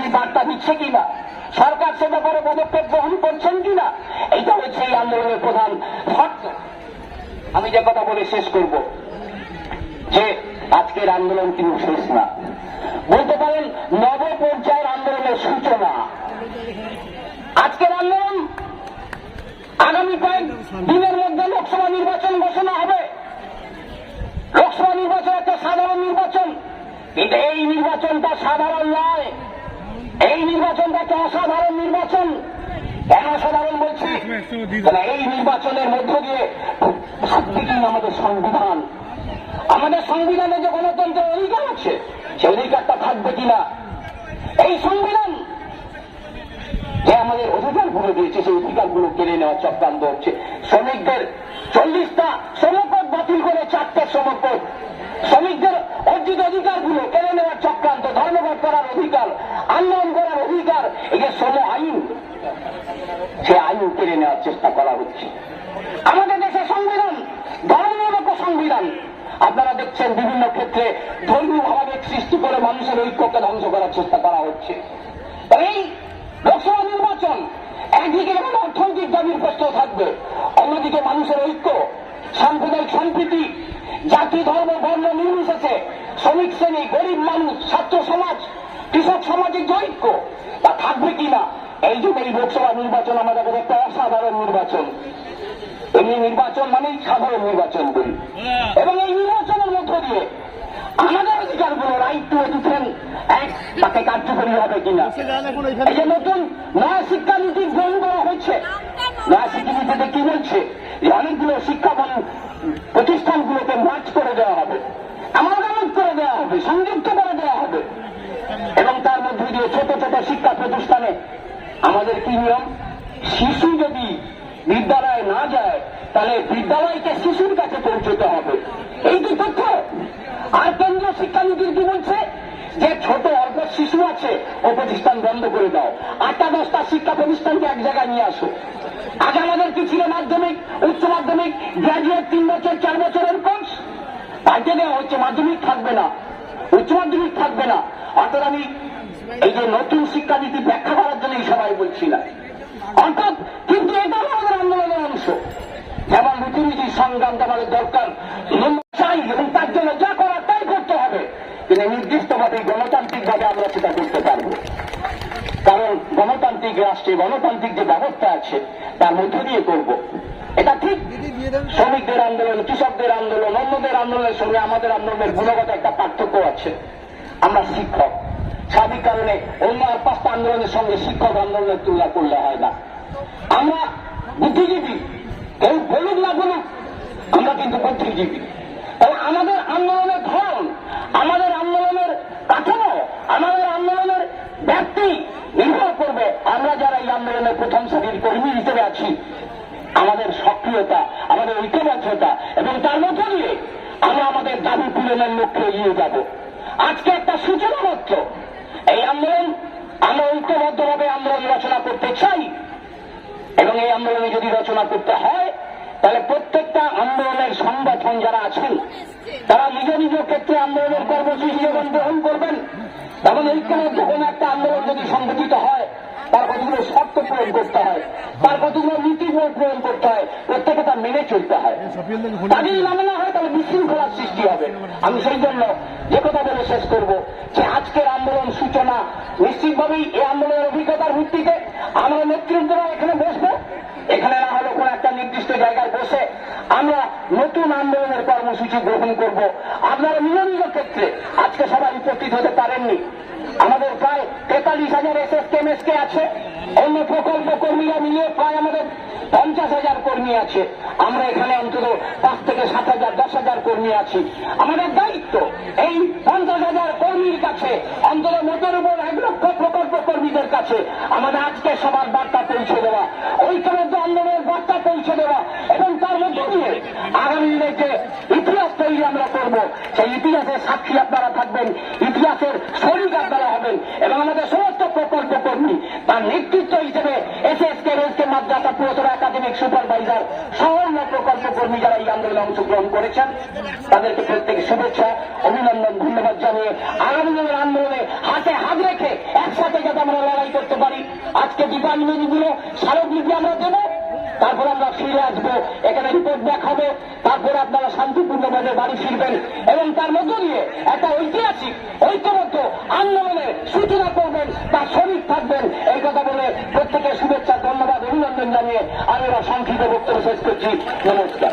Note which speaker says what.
Speaker 1: সেই বার্তা দিচ্ছে কিনা? সরকার সে ব্যাপারে পদক্ষেপ গ্রহণ করছেন কিনা? এইটা হচ্ছে এই আন্দোলনের প্রধান আমি যে কথা বলে শেষ করব, যে আজকের আন্দোলন কিন্তু শেষ না। বলতে পারেন নব পর্যায়ের আন্দোলনের সূচনা। আজকের আন্দোলন আগামী কয়েক দিনের মধ্যে লোকসভা নির্বাচন ঘোষণা হবে। লোকসভা নির্বাচন একটা সাধারণ নির্বাচন। নির্বাচনটা সাধারণ নয়। এই নির্বাচনটা একটা অসাধারণ নির্বাচন। কেন অসাধারণ বলছি? এই নির্বাচনের মধ্য দিয়ে আমাদের সংবিধান। আমাদের সংবিধানে যে গণতন্ত্রের অধিকার আছে সেই অধিকারটা থাকবে কিনা? এই সংবিধান যে আমাদের অধিকারগুলো দিয়েছে, সেই অধিকারগুলো কেড়ে নেওয়ার চক্রান্ত হচ্ছে। শ্রমিকদের চল্লিশটা শ্রমকোট বাতিল করে চারটে শ্রমকোট শ্রমিকদের অর্জিত অধিকারগুলো কেড়ে নেওয়ার চক্রান্ত, ধর্মঘট করার অধিকার, আন্দোলন করার অধিকার, এই যে আইন, সে আইন কেড়ে নেওয়ার চেষ্টা করা হচ্ছে। আমাদের দেশের সংবিধান ধর্মনিরপেক্ষ সংবিধান আপনারা দেখছেন বিভিন্ন ক্ষেত্রে ধর্মীয় ভাবাবেগ সৃষ্টি করে মানুষের ঐক্যকে ধ্বংস করার চেষ্টা করা হচ্ছে। এই লোকসভা নির্বাচন একদিকে যেমন অর্থনৈতিক দাবির প্রশ্ন থাকবে, অন্যদিকে মানুষের ঐক্য, সাম্প্রদায়িক সম্প্রীতি জাতি ধর্ম বর্ণ নির্বিশেষে শ্রমিক শ্রেণি, গরিব মানুষ, ছাত্র সমাজ, কৃষক সমাজের ঐক্য তা থাকবে কিনা? এই জন্য এই লোকসভা নির্বাচন আমাদের কাছে একটা অসাধারণ নির্বাচন। এমনি নির্বাচন মানেই সাধারণ নির্বাচন বলি। এবং এই নির্বাচনের মধ্য দিয়ে আমাদের অধিকারগুলো রাইট টু এডুকেশন তাকে কার্যকরী হবে কিনা? এই যে নতুন নয়া শিক্ষানীতি গ্রহণ করা হয়েছে। নয়া শিক্ষানীতিতে কি বলছে? যে অনেকগুলো শিক্ষা প্রতিষ্ঠানগুলোকে করে দেওয়া হবে। আমাদের করে দেওয়া হবে, সংযুক্ত করে দেওয়া হবে। এবং তার মধ্যে দিয়ে ছোট ছোট শিক্ষা প্রতিষ্ঠানে আমাদের কি নিয়ম? শিশু যদি বিদ্যালয়ে না যায়, তাহলে বিদ্যালয়কে শিশুর কাছে পৌঁছতে হবে। এই কি তথ্য আর কেন্দ্রীয় শিক্ষানীতির কি বলছে? যে ছোট অল্প শিশু আছে, ও প্রতিষ্ঠান বন্ধ করে দাও। আটটা দশটা শিক্ষা প্রতিষ্ঠানকে এক জায়গায় নিয়ে আসো। আগে আমাদের কি ছিল মাধ্যমিক, উচ্চ মাধ্যমিক গ্রাজুয়েট তিন বছর, চার বছরের কোর্স পাল্টে দেওয়া হচ্ছে মাধ্যমিক থাকবে না, উচ্চ মাধ্যমিক থাকবে না। অর্থাৎ আমি এই যে নতুন শিক্ষানীতি ব্যাখ্যা করার জন্য এই সবাই বলছি না অর্থাৎ কিন্তু এটা আমাদের আন্দোলনের অংশ। যেমন রীতিনীতি সংগ্রামটা আমাদের দরকার। চাই এবং তার জন্য যা করার তাই করতে হবে। কিন্তু নির্দিষ্টভাবে গণতান্ত্রিকভাবে আমরা সেটা করতে পারব। কারণ গণতান্ত্রিক রাষ্ট্রে গণতান্ত্রিক যে ব্যবস্থা আছে, তার মধ্য দিয়ে করব। এটা ঠিক। শ্রমিকদের আন্দোলন কৃষকদের আন্দোলন অন্যদের আন্দোলনের সঙ্গে আমাদের আন্দোলনের গুণগত একটা পার্থক্য আছে। আমরা শিক্ষক। স্বাভাবিক কারণে অন্য আর পাঁচটা আন্দোলনের সঙ্গে শিক্ষক আন্দোলনের তুলনা করলে হয় না। আমরা বুদ্ধিজীবী। কেউ বলুক না বলুক আমরা কিন্তু বুদ্ধিজীবী। তাহলে আমাদের আন্দোলনের ধরন আমাদের আন্দোলনের কাঠামো আমাদের আন্দোলনের ব্যক্তি নির্ভর করবে। আমরা যারা এই আন্দোলনের প্রথম সারির কর্মী হিসেবে আছি সক্রিয়তা আমাদের ঐক্যবদ্ধতা এবং তার মধ্য দিয়ে আমরা আমাদের দাবি পূরণের লক্ষ্যে এগিয়ে যাব। আজকে একটা সূচনা মাত্র। এই আন্দোলন, আমরা ঐক্যবদ্ধভাবে আন্দোলন রচনা করতে চাই। এবং এই আন্দোলনে যদি রচনা করতে হয়, তাহলে প্রত্যেকটা আন্দোলনের সংগঠন যারা আছেন, তারা নিজ নিজ ক্ষেত্রে আন্দোলনের কর্মসূচি যেমন গ্রহণ করবেন তেমন ঐক্যবদ্ধ কোন একটা আন্দোলন যদি সংগঠিত হয়, তার কতগুলো শর্ত পূরণ করতে হয়, তার কতগুলো নীতি পূরণ করতে হয় মেনে চলতে হয়। তাদের মানে না হয় তাহলে বিশৃঙ্খলার সৃষ্টি হবে। আমি সেই জন্য যে কথা বলে শেষ করব যে আজকের আন্দোলন সূচনা নিশ্চিতভাবেই এই আন্দোলনের অভিজ্ঞতার ভিত্তিতে আমরা নেতৃত্বরা এখানে বসবো। এখানে না হলে কোন একটা নির্দিষ্ট জায়গায় বসে আমরা নতুন আন্দোলনের কর্মসূচি গ্রহণ করব। আপনারা নিজ ক্ষেত্রে আজকে সবাই উপস্থিত হতে পারেননি। হাজার এস এস কেমএসকে আছে, অন্য প্রকল্প কর্মীরা মিলিয়ে প্রায় আমাদের পঞ্চাশ হাজার কর্মী আছে। আমরা এখানে অন্তত পাঁচ থেকে সাত হাজার, দশ হাজার কর্মী আছি। আমাদের দায়িত্ব এই পঞ্চাশ হাজার কর্মীর কাছে, অন্তত মোটের উপর এক লক্ষ প্রকল্প কর্মীদের কাছে, আমাদের আজকে সবার বার্তা পৌঁছে দেওয়া, ঐক্যবদ্ধ আন্দোলনের বার্তা পৌঁছে দেওয়া এবং তার মধ্য দিয়ে আগামী দিনে যে ইতিহাস তৈরি আমরা করব, সেই ইতিহাসের সাক্ষী আপনারা থাকবেন, ইতিহাসের শরীর আপনারা হবেন এবং আমাদের তার নেতৃত্ব হিসেবে এস এস কে রেসকে মাদ্রাসা পুরসভা একাডেমিক সুপারভাইজার সহ অন্য প্রকল্প কর্মী যারা এই আন্দোলনে অংশগ্রহণ করেছেন, তাদেরকে প্রত্যেকে শুভেচ্ছা, অভিনন্দন, ধন্যবাদ জানিয়ে আগামী দিনের আন্দোলনে হাতে হাত রেখে একসাথে যাতে আমরা লড়াই করতে পারি। আজকে দীপাঞ্জলিগুলো স্মারকলিপি আমরা দেবো, তারপর আমরা ফিরে আসব। এখানে রিপোর্ট দেখাবো, তারপর আপনারা শান্তিপূর্ণভাবে বাড়ি ফিরবেন এবং তার মধ্য দিয়ে একটা ঐতিহাসিক, ঐক্যবদ্ধ আন্দোলনের সূচনা করবেন তার শরীর থাকবেন এই কথা বলে প্রত্যেকের শুভেচ্ছা ধন্যবাদ